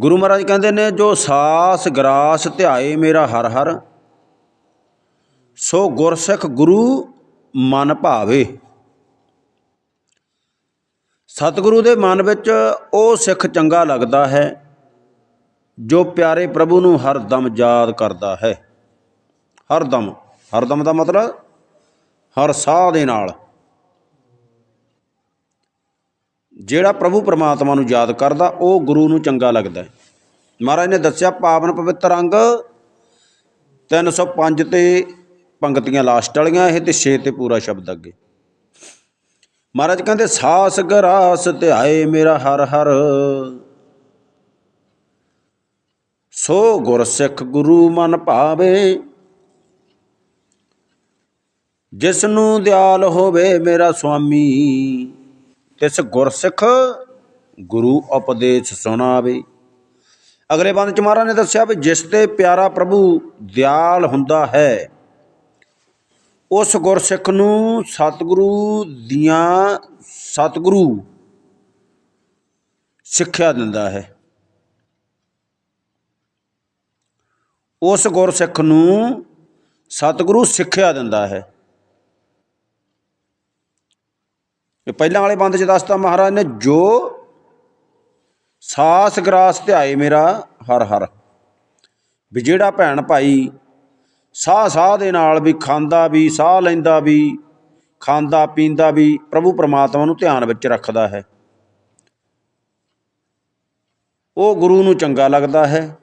ਗੁਰੂ ਮਹਾਰਾਜ ਕਹਿੰਦੇ ਨੇ, ਜੋ ਸਾਸ ਗਰਾਸ ਧਿਆਏ ਮੇਰਾ ਹਰ ਹਰ, ਸੋ ਗੁਰਸਿੱਖ ਗੁਰੂ ਮਨ ਭਾਵੇ। ਸਤਿਗੁਰੂ ਦੇ ਮਨ ਵਿੱਚ ਉਹ ਸਿੱਖ ਚੰਗਾ ਲੱਗਦਾ ਹੈ, ਜੋ ਪਿਆਰੇ ਪ੍ਰਭੂ ਨੂੰ ਹਰ ਦਮ ਯਾਦ ਕਰਦਾ ਹੈ। ਹਰ ਦਮ ਹਰ ਦਮ ਦਾ ਮਤਲਬ ਹਰ ਸਾਹ ਦੇ ਨਾਲ। ਜਿਹੜਾ ਪ੍ਰਭੂ ਪਰਮਾਤਮਾ ਨੂੰ ਯਾਦ ਕਰਦਾ, ਉਹ ਗੁਰੂ ਨੂੰ ਚੰਗਾ ਲੱਗਦਾ ਮਹਾਰਾਜ ਨੇ ਦੱਸਿਆ, ਪਾਵਨ ਪਵਿੱਤਰ ਅੰਗ 305 ਤੇ ਪੰਕਤੀਆਂ ਲਾਸਟ ਵਾਲੀਆਂ, ਇਹ ਤੇ 6 ਤੇ ਪੂਰਾ ਸ਼ਬਦ ਅੱਗੇ। ਮਹਾਰਾਜ ਕਹਿੰਦੇ, ਸਾਸ ਗਰਾਸ ਧਿਆਏ ਮੇਰਾ ਹਰ ਹਰ। ਸੋ ਗੁਰ ਸਿੱਖ ਗੁਰੂ ਮਨ ਭਾਵੇ। ਜਿਸ ਨੂੰ ਦਿਆਲ ਹੋਵੇ ਮੇਰਾ ਸੁਆਮੀ। ਤਿਸ ਗੁਰਸਿੱਖ ਗੁਰੂ ਉਪਦੇਸ਼ ਸੁਣਾਵੇ। ਅਗਲੇ ਬੰਦ ਚ ਮਹਾਰਾਜ ਨੇ ਦੱਸਿਆ ਵੀ ਜਿਸ ਤੇ ਪਿਆਰਾ ਪ੍ਰਭੂ ਦਿਆਲ ਹੁੰਦਾ ਹੈ, ਉਸ ਗੁਰਸਿੱਖ ਨੂੰ ਸਤਿਗੁਰੂ ਦੀਆਂ ਸਤਿਗੁਰੂ ਸਿੱਖਿਆ ਦਿੰਦਾ ਹੈ। ਉਸ ਗੁਰਸਿੱਖ ਨੂੰ ਸਤਿਗੁਰੂ ਸਿੱਖਿਆ ਦਿੰਦਾ ਹੈ। ਇਹ ਪਹਿਲਾਂ ਵਾਲੇ ਬੰਦ ਚ ਦੱਸਤਾ ਮਹਾਰਾਜ ਨੇ, ਜੋ ਸਾਸ ਗਰਾਸ ਧਿਆਏ ਮੇਰਾ ਹਰ ਹਰ। ਵੀ ਜਿਹੜਾ ਭੈਣ ਭਾਈ ਸਾਹ ਸਾਹ ਦੇ ਨਾਲ ਵੀ ਖਾਂਦਾ ਵੀ, ਸਾਹ ਲੈਂਦਾ ਵੀ, ਖਾਂਦਾ ਪੀਂਦਾ ਵੀ, ਪ੍ਰਭੂ ਪਰਮਾਤਮਾ ਨੂੰ ਧਿਆਨ ਵਿੱਚ ਰੱਖਦਾ ਹੈ। ਉਹ ਗੁਰੂ ਨੂੰ ਚੰਗਾ ਲੱਗਦਾ ਹੈ।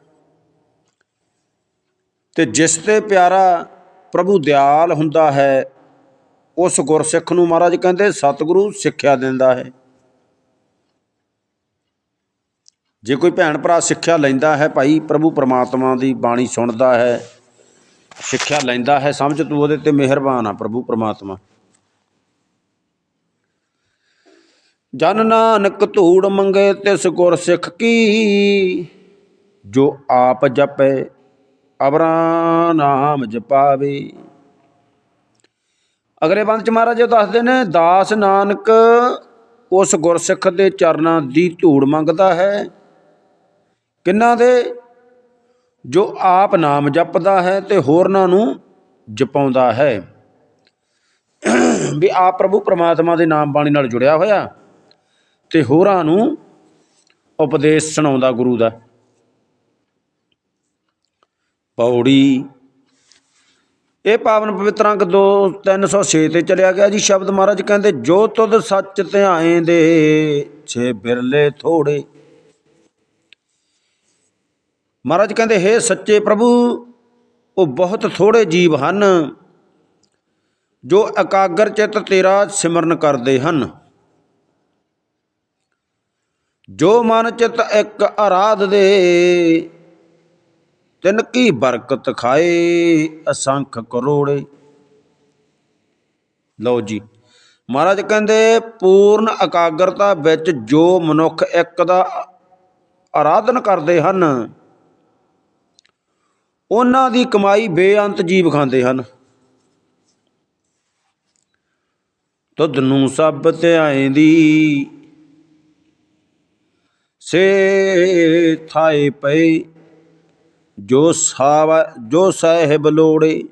ਤੇ ਜਿਸ ਤੇ ਪਿਆਰਾ ਪ੍ਰਭੂ ਦਿਆਲ ਹੁੰਦਾ ਹੈ ਉਸ ਗੁਰਸਿੱਖ ਨੂੰ ਮਹਾਰਾਜ ਕਹਿੰਦੇ, ਸਤਿਗੁਰੂ ਸਿੱਖਿਆ ਦਿੰਦਾ ਹੈ। ਜੇ ਕੋਈ ਭੈਣ ਭਰਾ ਸਿੱਖਿਆ ਲੈਂਦਾ ਹੈ, ਭਾਈ ਪ੍ਰਭੂ ਪਰਮਾਤਮਾ ਦੀ ਬਾਣੀ ਸੁਣਦਾ ਹੈ, ਸਿੱਖਿਆ ਲੈਂਦਾ ਹੈ, ਸਮਝ ਤੂੰ ਉਹਦੇ ਤੇ ਮਿਹਰਬਾਨ ਆ ਪ੍ਰਭੂ ਪਰਮਾਤਮਾ। ਜਨ ਨਾਨਕ ਧੂੜ ਮੰਗੇ ਤਿਸ ਗੁਰ ਸਿੱਖ ਕੀ, ਜੋ ਆਪ ਜਪੇ ਅਬਰਾ ਨਾਮ ਜਪਾਵੇ। ਅਗਲੇ ਬੰਦ ਚ ਮਹਾਰਾਜ ਜੀ ਦੱਸਦੇ ਨੇ, ਦਾਸ ਨਾਨਕ ਉਸ ਗੁਰਸਿੱਖ ਦੇ ਚਰਨਾਂ ਦੀ ਧੂੜ ਮੰਗਦਾ ਹੈ। ਕਿੰਨਾ ਦੇ? ਜੋ ਆਪ ਨਾਮ ਜਪਦਾ ਹੈ ਤੇ ਹੋਰਨਾਂ ਨੂੰ ਜਪਾਉਂਦਾ ਹੈ। ਵੀ ਆਪ ਪ੍ਰਭੂ ਪ੍ਰਮਾਤਮਾ ਦੇ ਨਾਮ ਬਾਣੀ ਨਾਲ ਜੁੜਿਆ ਹੋਇਆ ਤੇ ਹੋਰਾਂ ਨੂੰ ਉਪਦੇਸ਼ ਸੁਣਾਉਂਦਾ ਗੁਰੂ ਦਾ। ਪੌੜੀ ਇਹ ਪਾਵਨ ਪਵਿੱਤਰ ਅੰਕ 2 306 ਤੇ ਚਲਿਆ ਗਿਆ ਜੀ। ਸ਼ਬਦ ਮਹਾਰਾਜ ਕਹਿੰਦੇ, ਜੋ ਤੁਧ ਸੱਚ ਧਿਆਏ ਦੇ ਛੇ ਬਿਰਲੇ ਥੋੜੇ। ਮਹਾਰਾਜ ਕਹਿੰਦੇ हे ਸੱਚੇ ਪ੍ਰਭੂ, ਉਹ ਬਹੁਤ ਥੋੜੇ ਜੀਵ ਹਨ, ਜੋ ਇਕਾਗਰ ਚਿੱਤ ਤੇਰਾ ਸਿਮਰਨ ਕਰਦੇ ਹਨ। ਜੋ ਮਨ ਚਿੱਤ ਇੱਕ ਆਰਾਧ ਦੇ ਤਿਨ ਕੀ ਬਰਕਤ ਖਾਏ, ਅਸੰਖ ਕਰੋੜੇ। ਲਓ ਜੀ, ਮਹਾਰਾਜ ਕਹਿੰਦੇ, ਪੂਰਨ ਇਕਾਗਰਤਾ ਵਿੱਚ ਜੋ ਮਨੁੱਖ ਇੱਕ ਦਾ ਆਰਾਧਨ ਕਰਦੇ ਹਨ, ਉਹਨਾਂ ਦੀ ਕਮਾਈ ਬੇਅੰਤ ਜੀਵ ਖਾਂਦੇ ਹਨ। ਤੁਧ ਨੂੰ ਸਭ ਧਿਆਏ ਦੀ, ਸੇ ਥਾਏ ਪਏ। ਜੋ ਸਾਵ ਜੋ ਸਾਹਿਬ ਲੋੜੇ।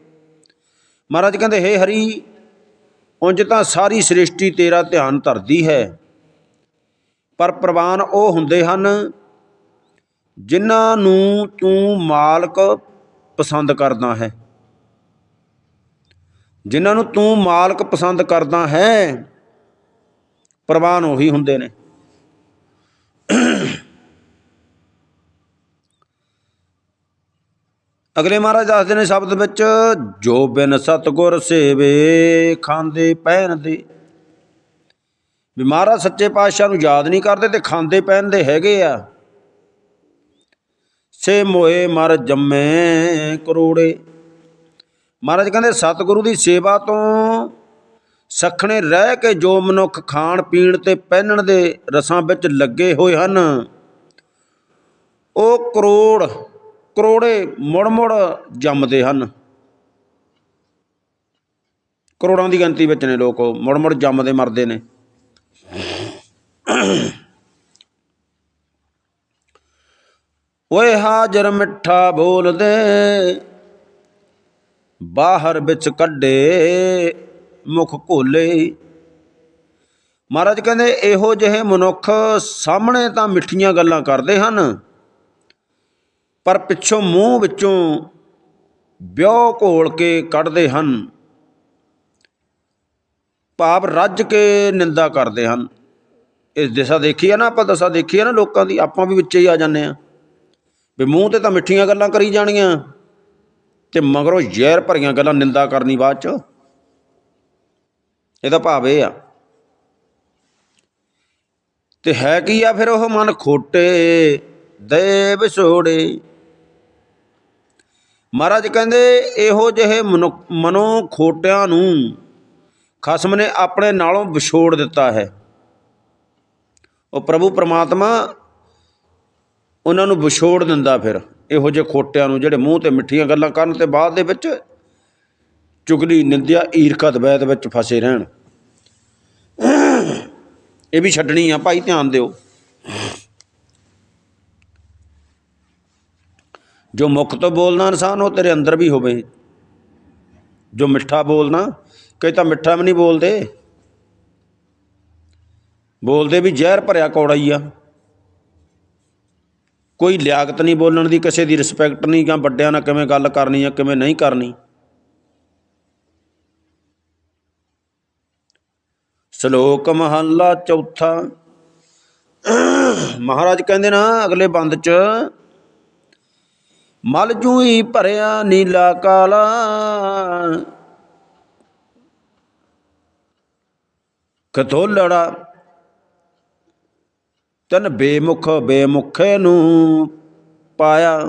ਮਹਾਰਾਜ ਕਹਿੰਦੇ, ਹੇ ਹਰੀ, ਉਂਝ ਤਾਂ ਸਾਰੀ ਸ੍ਰਿਸ਼ਟੀ ਤੇਰਾ ਧਿਆਨ ਧਰਦੀ ਹੈ। ਪਰ ਪ੍ਰਵਾਨ ਉਹ ਹੁੰਦੇ ਹਨ ਜਿਨ੍ਹਾਂ ਨੂੰ ਤੂੰ ਮਾਲਕ ਪਸੰਦ ਕਰਦਾ ਹੈ। ਜਿਨ੍ਹਾਂ ਨੂੰ ਤੂੰ ਮਾਲਕ ਪਸੰਦ ਕਰਦਾ ਹੈ, ਪ੍ਰਵਾਨ ਉਹੀ ਹੁੰਦੇ ਨੇ। ਅਗਲੇ ਮਹਾਰਾਜ ਦੱਸਦੇ ਨੇ ਸ਼ਬਦ ਵਿੱਚ, ਜੋ ਬਿਨ ਸਤਗੁਰ ਸੇਵੇ ਖਾਂਦੇ ਪਹਿਨਦੇ ਵੀ ਮਹਾਰਾਜ ਸੱਚੇ ਪਾਤਸ਼ਾਹ ਨੂੰ ਯਾਦ ਨਹੀਂ ਕਰਦੇ ਤੇ ਖਾਂਦੇ ਪਹਿਨਦੇ ਹੈਗੇ ਆ। ਸੇ ਮੋਏ ਮਰ ਜੰਮੇ ਕਰੋੜੇ। ਮਹਾਰਾਜ ਕਹਿੰਦੇ, ਸਤਿਗੁਰੂ ਦੀ ਸੇਵਾ ਤੋਂ ਸਖਣੇ ਰਹਿ ਕੇ ਜੋ ਮਨੁੱਖ ਖਾਣ ਪੀਣ ਤੇ ਪਹਿਨਣ ਦੇ ਰਸਾਂ ਵਿੱਚ ਲੱਗੇ ਹੋਏ ਹਨ, ਉਹ ਕਰੋੜ ਕਰੋੜੇ ਮੁੜ ਮੁੜ ਜੰਮਦੇ ਹਨ। ਕਰੋੜਾਂ ਦੀ ਗਿਣਤੀ ਵਿੱਚ ਨੇ ਲੋਕ ਮੁੜ ਮੁੜ ਜੰਮਦੇ ਮਰਦੇ ਨੇ। ਓਏ ਹਾਜ਼ਰ ਮਿੱਠਾ ਬੋਲਦੇ ਬਾਹਰ ਵਿੱਚ ਕੱਢੇ ਮੁਖ ਘੋਲੇ। ਮਹਾਰਾਜ ਕਹਿੰਦੇ, ਇਹੋ ਜਿਹੇ ਮਨੁੱਖ ਸਾਹਮਣੇ ਤਾਂ ਮਿੱਠੀਆਂ ਗੱਲਾਂ ਕਰਦੇ ਹਨ। ਪਰ ਪਿੱਛੋਂ ਮੂੰਹ ਵਿੱਚੋਂ ਵਿਉ ਘੋਲ ਕੇ ਕੱਢਦੇ ਹਨ। ਭਾਵ ਰੱਜ ਕੇ ਨਿੰਦਾ ਕਰਦੇ ਹਨ। ਇਸ ਦਿਸ਼ਾ ਦੇਖੀ ਆ ਨਾ ਆਪਾਂ, ਦਸ਼ਾ ਦੇਖੀ ਆ ਨਾ ਲੋਕਾਂ ਦੀ, ਆਪਾਂ ਵੀ ਵਿੱਚੇ ਹੀ ਆ ਜਾਂਦੇ ਆ ਵੀ ਮੂੰਹ ਤੇ ਤਾਂ ਮਿੱਠੀਆਂ ਗੱਲਾਂ ਕਰੀ ਜਾਣੀਆਂ ਤੇ ਮਗਰੋਂ ਜ਼ਹਿਰ ਭਰੀਆਂ ਗੱਲਾਂ ਨਿੰਦਾ ਕਰਨੀ ਬਾਅਦ ਚ। ਇਹਦਾ ਭਾਵ ਇਹ ਆ। ਤੇ ਹੈ ਕੀ ਆ ਫਿਰ ਉਹ ਮਨ ਖੋਟੇ ਦੇ ਵਿਛੋੜੇ। ਮਹਾਰਾਜ ਕਹਿੰਦੇ, ਇਹੋ ਜਿਹੇ ਮਨੁ- ਮਨੋਂ ਖੋਟਿਆਂ ਨੂੰ ਖਸਮ ਨੇ ਆਪਣੇ ਨਾਲੋਂ ਵਿਛੋੜ ਦਿੱਤਾ ਹੈ। ਉਹ ਪ੍ਰਭੂ ਪ੍ਰਮਾਤਮਾ ਉਹਨਾਂ ਨੂੰ ਵਿਛੋੜ ਦਿੰਦਾ ਫਿਰ, ਇਹੋ ਜਿਹੇ ਖੋਟਿਆਂ ਨੂੰ ਜਿਹੜੇ ਮੂੰਹ ਤੇ ਮਿੱਠੀਆਂ ਗੱਲਾਂ ਕਰਨ ਤੇ ਬਾਅਦ ਦੇ ਵਿੱਚ ਚੁਗਲੀ, ਨਿੰਦਿਆ, ਈਰਖਾ ਦਵੈਤ ਵਿੱਚ ਫਸੇ ਰਹਿਣ। ਇਹ ਵੀ ਛੱਡਣੀ ਆ, ਭਾਈ ਧਿਆਨ ਦਿਓ। ਜੋ ਮੁਖ ਤੋਂ ਬੋਲਣਾ ਇਨਸਾਨ, ਉਹ ਤੇਰੇ ਅੰਦਰ ਵੀ ਹੋਵੇ। ਜੋ ਮਿੱਠਾ ਬੋਲਣਾ, ਕਈ ਤਾਂ ਮਿੱਠਾ ਵੀ ਨਹੀਂ ਬੋਲਦੇ। ਬੋਲਦੇ ਵੀ ਜ਼ਹਿਰ ਭਰਿਆ ਕੌੜਾ ਹੀ ਆ। ਕੋਈ ਲਿਆਕਤ ਨਹੀਂ ਬੋਲਣ ਦੀ, ਕਿਸੇ ਦੀ ਰਿਸਪੈਕਟ ਨਹੀਂ, ਜਾਂ ਵੱਡਿਆਂ ਨਾਲ ਕਿਵੇਂ ਗੱਲ ਕਰਨੀ ਜਾਂ ਕਿਵੇਂ ਨਹੀਂ ਕਰਨੀ। ਸ਼ਲੋਕ ਮਹੱਲਾ ਚੌਥਾ। ਮਹਾਰਾਜ ਕਹਿੰਦੇ ਨਾ, ਅਗਲੇ ਬੰਦ ਚ ਮਲ ਜੂਈ ਭਰਿਆ ਨੀਲਾ ਕਾਲਾ। ਕਥੋਲੜਾ, ਤਨ ਬੇਮੁਖ ਬੇਮੁਖੇ ਨੂੰ ਪਾਇਆ।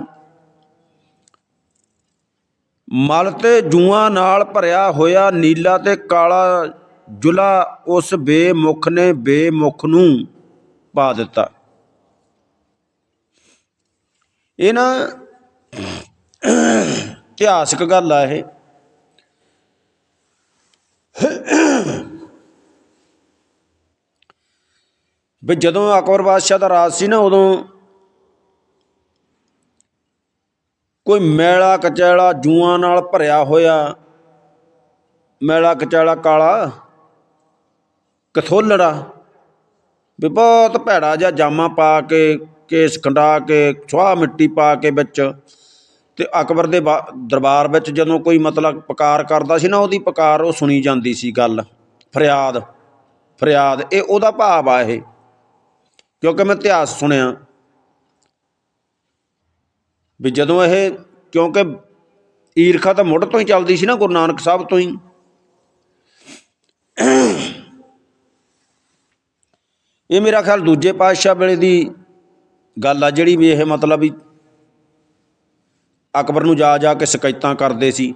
ਮਲ ਤੇ ਜੂਆਂ ਨਾਲ ਭਰਿਆ ਹੋਇਆ ਨੀਲਾ ਤੇ ਕਾਲਾ ਜੁਲਾ ਉਸ ਬੇਮੁਖ ਨੇ ਬੇਮੁਖ ਨੂੰ ਪਾ ਦਿੱਤਾ। ਇਹਨਾਂ ਇਤਿਹਾਸਕ ਗੱਲ ਆ ਇਹ। ਵੀ ਜਦੋਂ ਅਕਬਰ ਬਾਦਸ਼ਾਹ ਦਾ ਰਾਜ ਸੀ ਨਾ, ਉਦੋਂ ਕੋਈ ਮੈਲਾ ਕਚੈਲਾ ਜੂਆਂ ਨਾਲ ਭਰਿਆ ਹੋਇਆ, ਮੈਲਾ ਕਚੈਲਾ ਕਾਲਾ, ਕਥੋਲੜਾ, ਵੀ ਬਹੁਤ ਭੈੜਾ ਜਿਹਾ ਜਾਮਾ ਪਾ ਕੇ ਕੇਸ ਖੰਡਾ ਕੇ, ਸੁਆਹ ਮਿੱਟੀ ਪਾ ਕੇ ਵਿੱਚ ਅਤੇ ਅਕਬਰ ਦੇ ਬਾ- ਦਰਬਾਰ ਵਿੱਚ ਜਦੋਂ ਕੋਈ ਮਤਲਬ ਪੁਕਾਰ ਕਰਦਾ ਸੀ ਨਾ, ਉਹਦੀ ਪੁਕਾਰ ਉਹ ਸੁਣੀ ਜਾਂਦੀ ਸੀ ਗੱਲ, ਫਰਿਆਦ ਫਰਿਆਦ, ਇਹ ਉਹਦਾ ਭਾਵ ਆ ਇਹ। ਕਿਉਂਕਿ ਮੈਂ ਇਤਿਹਾਸ ਸੁਣਿਆ ਵੀ ਜਦੋਂ ਇਹ, ਕਿਉਂਕਿ ਈਰਖਾ ਤਾਂ ਮੁੱਢ ਤੋਂ ਹੀ ਚੱਲਦੀ ਸੀ ਨਾ, ਗੁਰੂ ਨਾਨਕ ਸਾਹਿਬ ਤੋਂ ਹੀ। ਇਹ ਮੇਰਾ ਖਿਆਲ ਦੂਜੇ ਪਾਤਸ਼ਾਹ ਵੇਲੇ ਦੀ ਗੱਲ ਆ ਜਿਹੜੀ ਵੀ ਇਹ ਮਤਲਬ ਵੀ ਅਕਬਰ ਨੂੰ ਜਾ ਜਾ ਕੇ ਸ਼ਿਕਾਇਤਾਂ ਕਰਦੇ ਸੀ।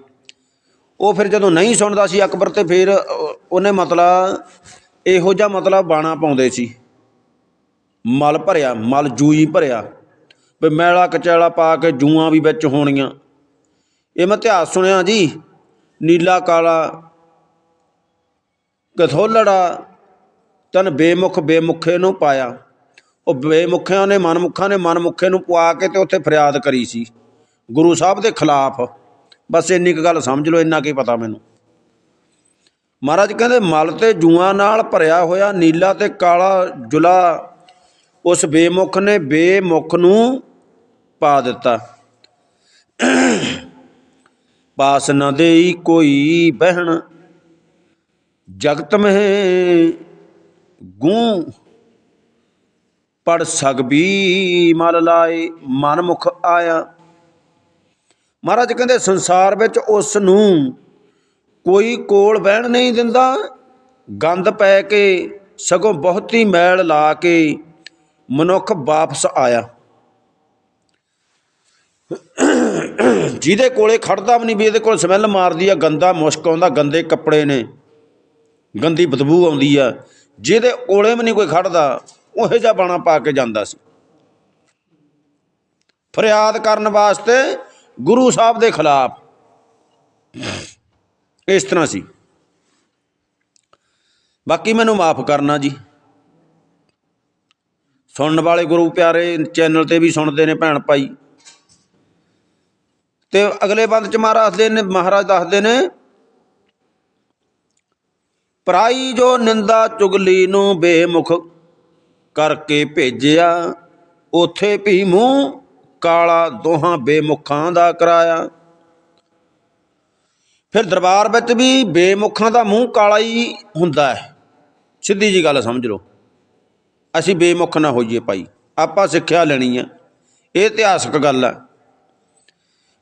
ਉਹ ਫਿਰ ਜਦੋਂ ਨਹੀਂ ਸੁਣਦਾ ਸੀ ਅਕਬਰ ਤੇ ਫਿਰ ਉਹਨੇ ਮਤਲਬ ਇਹੋ ਜਿਹਾ ਮਤਲਬ ਬਾਣਾ ਪਾਉਂਦੇ ਸੀ। ਮਲ ਭਰਿਆ, ਮਲ ਜੂਈ ਭਰਿਆ, ਵੀ ਮੈਲਾ ਕਚੈਲਾ ਪਾ ਕੇ ਜੂਆਂ ਵੀ ਵਿੱਚ ਹੋਣੀਆਂ। ਇਹ ਮੈਂ ਇਤਿਹਾਸ ਸੁਣਿਆ ਜੀ, ਨੀਲਾ ਕਾਲਾ ਕਥੋਲੜਾ ਤਨ ਬੇਮੁਖ ਬੇਮੁਖੇ ਨੂੰ ਪਾਇਆ। ਉਹ ਬੇਮੁਖਿਆਂ ਨੇ ਮਨਮੁਖਾਂ ਨੇ ਮਨਮੁਖੇ ਨੂੰ ਪਵਾ ਕੇ ਤੇ ਉੱਥੇ ਫਰਿਆਦ ਕਰੀ ਸੀ। ਗੁਰੂ ਸਾਹਿਬ ਦੇ ਖਿਲਾਫ। ਬਸ ਇੰਨੀ ਕੁ ਗੱਲ ਸਮਝ ਲਓ, ਇੰਨਾ ਕੀ ਪਤਾ ਮੈਨੂੰ। ਮਹਾਰਾਜ ਕਹਿੰਦੇ, ਮਲ ਤੇ ਜੂਆਂ ਨਾਲ ਭਰਿਆ ਹੋਇਆ ਨੀਲਾ ਤੇ ਕਾਲਾ ਜੁਲਾ, ਉਸ ਬੇਮੁਖ ਨੇ ਬੇਮੁਖ ਨੂੰ ਪਾ ਦਿੱਤਾ। ਪਾਸ ਨ ਦੇਈ ਕੋਈ ਬਹਿਣ, ਜਗਤ ਮਹਿ ਗੂੰ। ਪੜ ਸਕਬੀ ਮਲ ਲਾਏ ਮਨ ਮੁਖ ਆਇਆ। ਮਹਾਰਾਜ ਕਹਿੰਦੇ, ਸੰਸਾਰ ਵਿੱਚ ਉਸ ਨੂੰ ਕੋਈ ਕੋਲ ਬਹਿਣ ਨਹੀਂ ਦਿੰਦਾ। ਗੰਦ ਪੈ ਕੇ, ਸਗੋਂ ਬਹੁਤੀ ਮੈਲ ਲਾ ਕੇ ਮਨੁੱਖ ਵਾਪਸ ਆਇਆ। ਜਿਹਦੇ ਕੋਲੇ ਖੜਦਾ ਵੀ ਨਹੀਂ, ਵੀ ਇਹਦੇ ਕੋਲ ਸਮੈਲ ਮਾਰਦੀ ਆ, ਗੰਦਾ ਮੁਸ਼ਕ ਆਉਂਦਾ, ਗੰਦੇ ਕੱਪੜੇ ਨੇ, ਗੰਦੀ ਬਦਬੂ ਆਉਂਦੀ ਆ। ਜਿਹਦੇ ਕੋਲੇ ਵੀ ਨਹੀਂ ਕੋਈ ਖੜਦਾ ਉਹੇ ਜਿਹਾ ਬਾਣਾ ਪਾ ਕੇ ਜਾਂਦਾ ਸੀ। ਫਰਿਆਦ ਕਰਨ ਵਾਸਤੇ ਗੁਰੂ ਸਾਹਿਬ ਦੇ ਖਿਲਾਫ ਇਸ ਤਰ੍ਹਾਂ ਸੀ। ਬਾਕੀ ਮੈਨੂੰ ਮਾਫ ਕਰਨਾ ਜੀ। ਸੁਣਨ ਵਾਲੇ ਗੁਰੂ ਪਿਆਰੇ ਚੈਨਲ ਤੇ ਵੀ ਸੁਣਦੇ ਨੇ ਭੈਣ ਭਾਈ। ਤੇ ਅਗਲੇ ਬੰਦ ਚ ਮਹਾਰਾਜ ਦੇ ਨੇ, ਮਹਾਰਾਜ ਦੱਸਦੇ ਨੇ, ਪਰਾਈ ਜੋ ਨਿੰਦਾ ਚੁਗਲੀ ਨੂੰ ਬੇਮੁਖ ਕਰਕੇ ਭੇਜਿਆ। ਉਥੇ ਵੀ ਮੂੰਹ ਕਾਲਾ ਦੋਹਾਂ ਬੇਮੁਖਾਂ ਦਾ ਕਰਾਇਆ। ਫਿਰ ਦਰਬਾਰ ਵਿੱਚ ਵੀ ਬੇਮੁਖਾਂ ਦਾ ਮੂੰਹ ਕਾਲਾ ਹੀ ਹੁੰਦਾ ਹੈ। ਸਿੱਧੀ ਜੀ ਗੱਲ ਸਮਝ ਲਓ। ਅਸੀਂ ਬੇਮੁਖ ਨਾ ਹੋਈਏ ਭਾਈ। ਆਪਾਂ ਸਿੱਖਿਆ ਲੈਣੀ ਆ। ਇਹ ਇਤਿਹਾਸਕ ਗੱਲ ਹੈ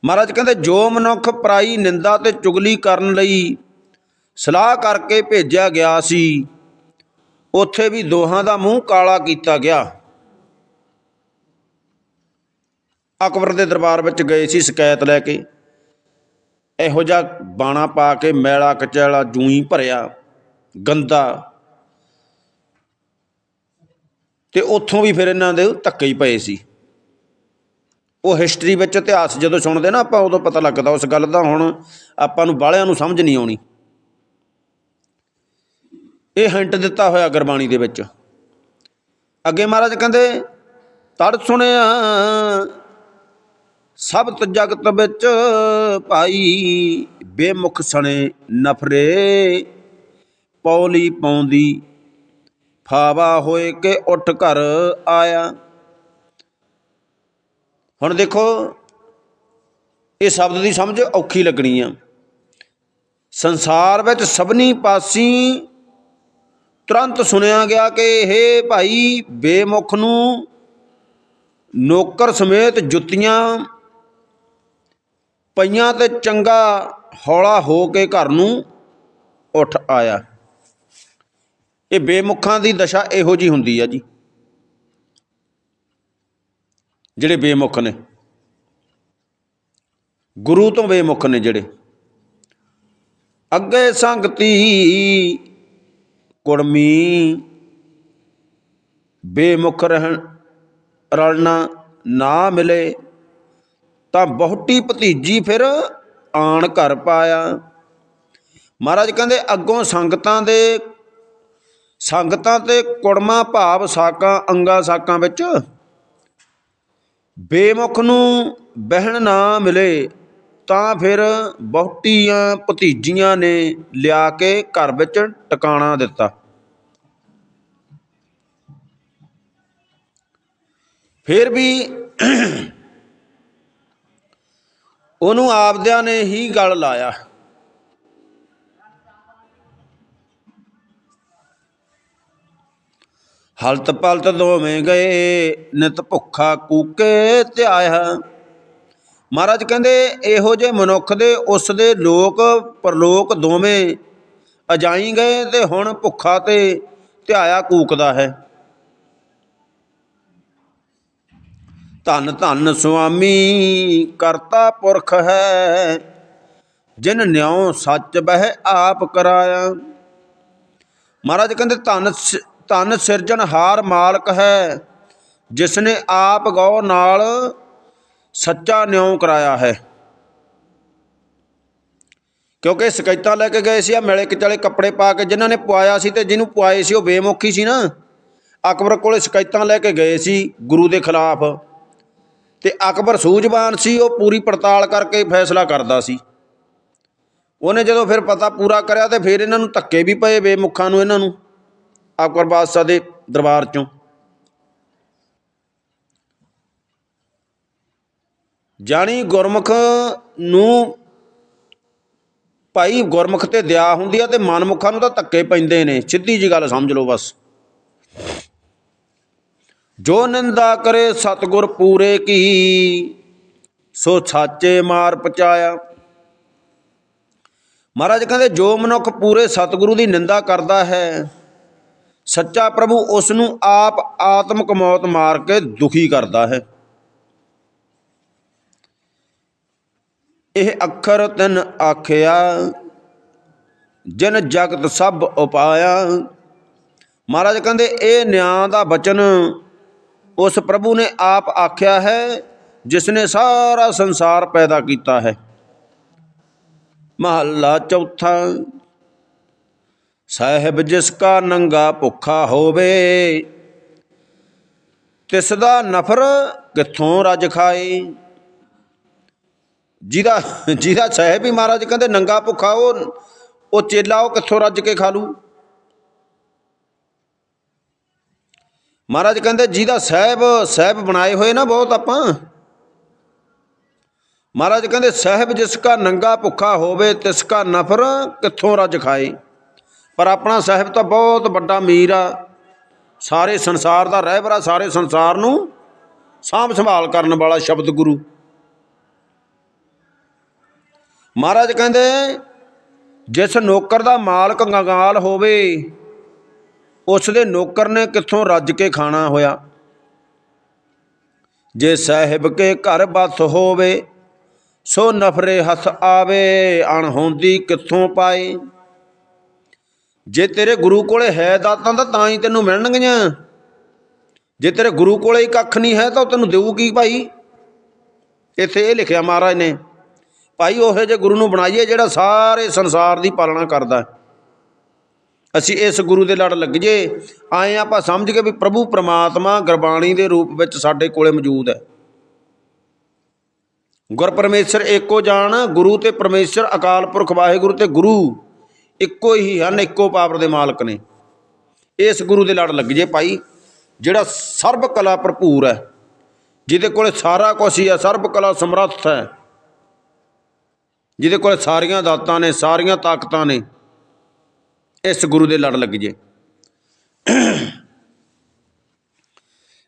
ਮਹਾਰਾਜ ਕਹਿੰਦੇ, ਜੋ ਮਨੁੱਖ ਪਰਾਈ ਨਿੰਦਾ ਤੇ ਚੁਗਲੀ ਕਰਨ ਲਈ ਸਲਾਹ ਕਰਕੇ ਭੇਜਿਆ ਗਿਆ ਸੀ ਉੱਥੇ ਵੀ ਦੋਹਾਂ ਦਾ ਮੂੰਹ ਕਾਲਾ ਕੀਤਾ ਗਿਆ। ਅਕਬਰ ਦੇ ਦਰਬਾਰ ਵਿੱਚ ਗਏ ਸੀ ਸ਼ਿਕਾਇਤ ਲੈ ਕੇ। ਇਹੋ ਜਿਹਾ ਬਾਣਾ ਪਾ ਕੇ ਮੈਲਾ ਕਚੈਲਾ ਜੂਈ ਭਰਿਆ, ਗੰਦਾ। ਤੇ ਉੱਥੋਂ ਵੀ ਫਿਰ ਇਹਨਾਂ ਦੇ ਧੱਕੇ ਹੀ ਪਏ ਸੀ। ਉਹ ਹਿਸਟਰੀ ਵਿੱਚ ਇਤਿਹਾਸ ਜਦੋਂ ਸੁਣਦੇ ਨਾ ਆਪਾਂ, ਉਦੋਂ ਪਤਾ ਲੱਗਦਾ ਉਸ ਗੱਲ ਦਾ ਹੁਣ ਆਪਾਂ ਨੂੰ ਬਾਹਲਿਆਂ ਨੂੰ ਸਮਝ ਨਹੀਂ ਆਉਣੀ। ਇਹ ਹਿੰਟ ਦਿੱਤਾ ਹੋਇਆ ਗੁਰਬਾਣੀ ਦੇ ਵਿੱਚ। ਅੱਗੇ ਮਹਾਰਾਜ ਕਹਿੰਦੇ, ਤੜ ਸੁਣਿਆ ਸਭ ਤ ਜਗਤ ਵਿੱਚ ਭਾਈ ਬੇਮੁਖ ਸਣੇ ਨਫਰੇ। ਪੌਲੀ ਪਾਉਂਦੀ, ਫਾਵਾ ਹੋਏ ਕੇ ਉੱਠ ਘਰ ਆਇਆ। ਹੁਣ ਦੇਖੋ, ਇਹ ਸ਼ਬਦ ਦੀ ਸਮਝ ਔਖੀ ਲੱਗਣੀ ਆ। ਸੰਸਾਰ ਵਿੱਚ ਸਭਨੀ ਪਾਸੀ ਤੁਰੰਤ ਸੁਣਿਆ ਗਿਆ ਕਿ ਇਹ ਭਾਈ ਬੇਮੁਖ ਨੂੰ ਨੌਕਰ ਸਮੇਤ ਜੁੱਤੀਆਂ ਪਈਆਂ ਤੇ ਚੰਗਾ ਹੌਲਾ ਹੋ ਕੇ ਘਰ ਨੂੰ ਉੱਠ ਆਇਆ। ਇਹ ਬੇਮੁਖਾਂ ਦੀ ਦਸ਼ਾ ਇਹੋ ਜੀ ਹੁੰਦੀ ਆ ਜੀ। ਜਿਹੜੇ ਬੇਮੁਖ ਨੇ। ਗੁਰੂ ਤੋਂ ਬੇਮੁਖ ਨੇ ਜਿਹੜੇ। ਅੱਗੇ ਸੰਗਤੀ ਕੁੜਮੀ। ਬੇਮੁਖ ਰਹਿਣ, ਰਲਣਾ ਨਾ ਮਿਲੇ, ਤਾਂ ਬਹੁਤੀ ਭਤੀਜੀ ਫਿਰ ਆਣ ਘਰ ਪਾਇਆ। ਮਹਾਰਾਜ ਕਹਿੰਦੇ, ਅੱਗੋਂ ਸੰਗਤਾਂ ਦੇ, ਸੰਗਤਾਂ ਤੇ ਕੁੜਮਾ ਭਾਵ ਸਾਕਾਂ, ਅੰਗਾ ਸਾਕਾਂ ਵਿੱਚ ਬੇਮੁਖ ਨੂੰ ਬਹਿਣ ਨਾ ਮਿਲੇ। ਤਾਂ ਫਿਰ ਬਹੁਤੀਆਂ ਭਤੀਜੀਆਂ ਨੇ ਲਿਆ ਕੇ ਘਰ ਵਿੱਚ ਟਿਕਾਣਾ ਦਿੱਤਾ। ਫਿਰ ਵੀ ਉਹਨੂੰ ਆਪਦਿਆਂ ਨੇ ਹੀ ਗਲ ਲਾਇਆ। ਹਲਤ ਪਲਤ ਦੋਵੇਂ ਗਏ, ਨਿਤ ਭੁੱਖਾ ਕੂਕੇ ਧਿਆਇਆ। ਮਹਾਰਾਜ ਕਹਿੰਦੇ, ਇਹੋ ਜੇ ਮਨੁੱਖ ਦੇ, ਉਸ ਦੇ ਲੋਕ, ਪਰਲੋਕ ਦੋਵੇਂ ਅਜਾਈ ਗਏ ਤੇ ਹੁਣ ਭੁੱਖਾ ਤੇ ਧਿਆਇਆ ਕੂਕਦਾ ਹੈ। ਧੰਨ ਧੰਨ ਸੁਆਮੀ, ਕਰਤਾ ਪੁਰਖ ਹੈ, ਜਿਨ ਨਿਉ ਸੱਚ ਬਹਿ ਆਪ ਕਰਾਇਆ। ਮਹਾਰਾਜ ਕਹਿੰਦੇ, ਧੰਨ ਸ- ਧੰਨ ਸਿਰਜਣਹਾਰ ਮਾਲਕ ਹੈ ਜਿਸ ਨੇ ਆਪ ਗੌ ਨਾਲ ਸੱਚਾ ਨਿਉ ਕਰਾਇਆ ਹੈ। ਕਿਉਂਕਿ ਸ਼ਿਕਾਇਤਾਂ ਲੈ ਕੇ ਗਏ ਸੀ ਆ ਮਿਲੇ ਚਲੇ ਕੱਪੜੇ ਪਾ ਕੇ ਜਿਨ੍ਹਾਂ ਨੇ ਪਵਾਇਆ ਸੀ ਤੇ ਜਿਹਨੂੰ ਪੁਆਏ ਸੀ ਉਹ ਬੇਮੁਖੀ ਸੀ ਨਾ। ਅਕਬਰ ਕੋਲੇ ਸ਼ਿਕਾਇਤਾਂ ਲੈ ਕੇ ਗਏ ਸੀ ਗੁਰੂ ਦੇ ਖਿਲਾਫ। ਤੇ ਅਕਬਰ ਸੂਝਵਾਨ ਸੀ, ਉਹ ਪੂਰੀ ਪੜਤਾਲ ਕਰਕੇ ਫੈਸਲਾ ਕਰਦਾ ਸੀ। ਉਹਨੇ ਜਦੋਂ ਫਿਰ ਪਤਾ ਪੂਰਾ ਕਰਿਆ ਤੇ ਫਿਰ ਇਹਨਾਂ ਨੂੰ ਧੱਕੇ ਵੀ ਪਏ ਬੇਮੁਖਾਂ ਨੂੰ, ਇਹਨਾਂ ਨੂੰ। ਅਕਬਰ ਬਾਦਸ਼ਾਹ ਦੇ ਦਰਬਾਰ ਚੋਂ। ਜਾਣੀ ਗੁਰਮੁਖ ਨੂੰ ਭਾਈ ਗੁਰਮੁਖ ਤੇ ਦਇਆ ਹੁੰਦੀ ਆ ਤੇ ਮਨਮੁਖਾਂ ਨੂੰ ਤਾਂ ਧੱਕੇ ਪੈਂਦੇ ਨੇ। ਸਿੱਧੀ ਜੀ ਗੱਲ ਸਮਝ ਲਓ ਬਸ। ਜੋ ਨਿੰਦਾ ਕਰੇ ਸਤਗੁਰ ਪੂਰੇ ਕੀ, ਸੋ ਸਾਚੇ ਮਾਰ ਪਚਾਇਆ। ਮਹਾਰਾਜ ਕਹਿੰਦੇ, ਜੋ ਮਨੁੱਖ ਪੂਰੇ ਸਤਿਗੁਰੂ ਦੀ ਨਿੰਦਾ ਕਰਦਾ ਹੈ, ਸੱਚਾ ਪ੍ਰਭੂ ਉਸ ਨੂੰ ਆਪ ਆਤਮਕ ਮੌਤ ਮਾਰ ਕੇ ਦੁਖੀ ਕਰਦਾ ਹੈ। ਇਹ ਅੱਖਰ ਤਨ ਆਖਿਆ, ਜਿਨ ਜਗਤ ਸਭ ਉਪਾਇਆ। ਮਹਾਰਾਜ ਕਹਿੰਦੇ, ਇਹ ਨਿਆਂ ਦਾ ਬਚਨ ਉਸ ਪ੍ਰਭੂ ਨੇ ਆਪ ਆਖਿਆ ਹੈ, ਜਿਸ ਨੇ ਸਾਰਾ ਸੰਸਾਰ ਪੈਦਾ ਕੀਤਾ ਹੈ। ਮਹੱਲਾ ਚੌਥਾ, ਸਾਹਿਬ ਜਿਸ ਕਾ ਨੰਗਾ ਭੁੱਖਾ ਹੋਵੇ, ਤਿਸ ਦਾ ਨਫਰ ਕਿੱਥੋਂ ਰਜ ਖਾਏ? ਜਿਹਦਾ ਜਿਹਦਾ ਸਾਹਿਬ ਹੀ ਮਹਾਰਾਜ ਕਹਿੰਦੇ ਨੰਗਾ ਭੁੱਖਾ, ਉਹ ਉਹ ਚੇਲਾ ਉਹ ਕਿੱਥੋਂ ਰੱਜ ਕੇ ਖਾ ਲੂ? ਮਹਾਰਾਜ ਕਹਿੰਦੇ ਜਿਹਦਾ ਸਾਹਿਬ ਸਾਹਿਬ ਬਣਾਏ ਹੋਏ ਨਾ ਬਹੁਤ ਆਪਾਂ। ਮਹਾਰਾਜ ਕਹਿੰਦੇ ਸਾਹਿਬ ਜਿਸ ਕਾ ਨੰਗਾ ਭੁੱਖਾ ਹੋਵੇ, ਤਿਸ ਕਾ ਨਫਰ ਕਿੱਥੋਂ ਰੱਜ ਖਾਏ। ਪਰ ਆਪਣਾ ਸਾਹਿਬ ਤਾਂ ਬਹੁਤ ਵੱਡਾ ਮੀਰ ਆ। ਸਾਰੇ ਸੰਸਾਰ ਦਾ ਰਹਿਬਰਾ ਸਾਰੇ ਸੰਸਾਰ ਨੂੰ ਸਾਂਭ ਸੰਭਾਲ ਕਰਨ ਵਾਲਾ ਸ਼ਬਦ ਗੁਰੂ। ਮਹਾਰਾਜ ਕਹਿੰਦੇ, ਜਿਸ ਨੌਕਰ ਦਾ ਮਾਲਕ ਗੰਗਾਲ ਹੋਵੇ ਉਸ ਦੇ ਨੌਕਰ ਨੇ ਕਿੱਥੋਂ ਰੱਜ ਕੇ ਖਾਣਾ ਹੋਇਆ? ਜੇ ਸਾਹਿਬ ਕੇ ਘਰ ਬਸ ਹੋਵੇ, ਸੋ ਨਫਰੇ ਹੱਥ ਆਵੇ ਅਣਹੋਂਦੀ ਕਿੱਥੋਂ ਪਾਏ? ਜੇ ਤੇਰੇ ਗੁਰੂ ਕੋਲੇ ਹੈ ਦਾਤਾਂ ਤਾਂ ਤਾਂ ਹੀ ਤੈਨੂੰ ਮਿਲਣਗੀਆਂ। ਜੇ ਤੇਰੇ ਗੁਰੂ ਕੋਲੇ ਹੀ ਕੱਖ ਨਹੀਂ ਹੈ ਤਾਂ ਉਹ ਤੈਨੂੰ ਦੇਊ ਕੀ ਭਾਈ। ਇੱਥੇ ਇਹ ਲਿਖਿਆ ਮਹਾਰਾਜ ਨੇ ਭਾਈ ਉਹੋ ਜਿਹੇ ਗੁਰੂ ਨੂੰ ਬਣਾਈਏ ਜਿਹੜਾ ਸਾਰੇ ਸੰਸਾਰ ਦੀ ਪਾਲਣਾ ਕਰਦਾ ਅਸੀਂ ਇਸ ਗੁਰੂ ਦੇ ਲੜ ਲੱਗ ਜੇ ਆਏ ਆਪਾਂ ਸਮਝ ਕੇ ਵੀ ਪ੍ਰਭੂ ਪ੍ਰਮਾਤਮਾ ਗੁਰਬਾਣੀ ਦੇ ਰੂਪ ਵਿੱਚ ਸਾਡੇ ਕੋਲੇ ਮੌਜੂਦ ਹੈ। ਗੁਰ ਪਰਮੇਸ਼ਰ ਏਕੋ ਜਾਣ ਗੁਰੂ ਤੇ ਪਰਮੇਸ਼ਰ ਅਕਾਲ ਪੁਰਖ ਵਾਹਿਗੁਰੂ ਤੇ ਗੁਰੂ ਇੱਕੋ ਹੀ ਹਨ, ਇੱਕੋ ਪਾਵਰ ਦੇ ਮਾਲਕ ਨੇ। ਇਸ ਗੁਰੂ ਦੇ ਲੜ ਲੱਗ ਜੇ ਭਾਈ, ਜਿਹੜਾ ਸਰਬ ਕਲਾ ਭਰਪੂਰ ਹੈ। ਜਿਹਦੇ ਕੋਲ ਸਾਰਾ ਕੁਝ ਹੀ ਹੈ, ਸਰਬ ਕਲਾ ਸਮਰੱਥ ਹੈ। ਜਿਹਦੇ ਕੋਲ ਸਾਰੀਆਂ ਦਾਤਾਂ ਨੇ, ਸਾਰੀਆਂ ਤਾਕਤਾਂ ਨੇ, ਇਸ ਗੁਰੂ ਦੇ ਲੜ ਲੱਗ ਜੇ।